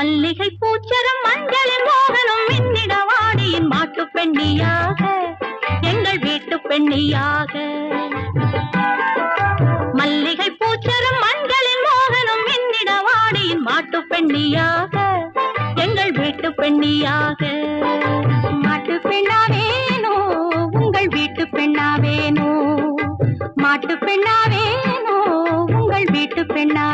மல்லிகை பூச்சரம் மஞ்சளின் மோகனம் மின்னிட வாடியின் மாட்டு பெண்ணியாக எங்கள் வீட்டு பெண்ணியாக. மல்லிகை பூச்சரம் மஞ்சளின் மோகனம் மின்னிட வாடியின் மாட்டு பெண்ணியாக எங்கள் வீட்டு பெண்ணியாக. மாட்டு பெண்ணாவேனோ உங்கள் வீட்டு பெண்ணாவேனோ. மாட்டு பெண்ணாவேனோ உங்கள் வீட்டு பெண்ணா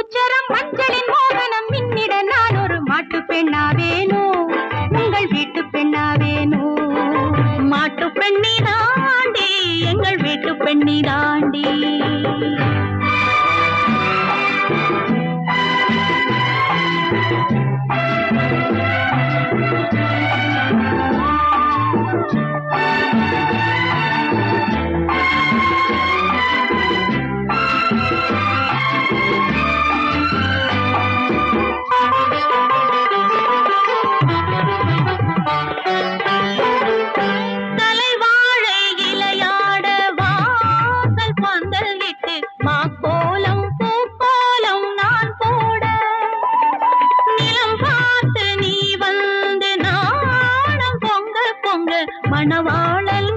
உச்சரம் மஞ்சளின் மோகனம் மின்னிட நான் ஒரு மாட்டு பெண்ணாவேனோ உங்கள் வீட்டு பெண்ணாவேனோ மாட்டு பெண்ணி தாண்டி எங்கள் வீட்டு பெண்ணி தாண்டி. பொங்க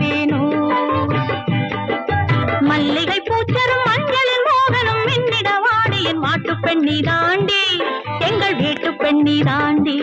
பெண்ணாவேனோ மல்லிகை பூச்சரம் மஞ்சளின் மோகனம் மின்னிட வாடியின் மாட்டு பெண்ணி தாண்டி எங்கள் வீட்டு பெண்ணி தாண்டி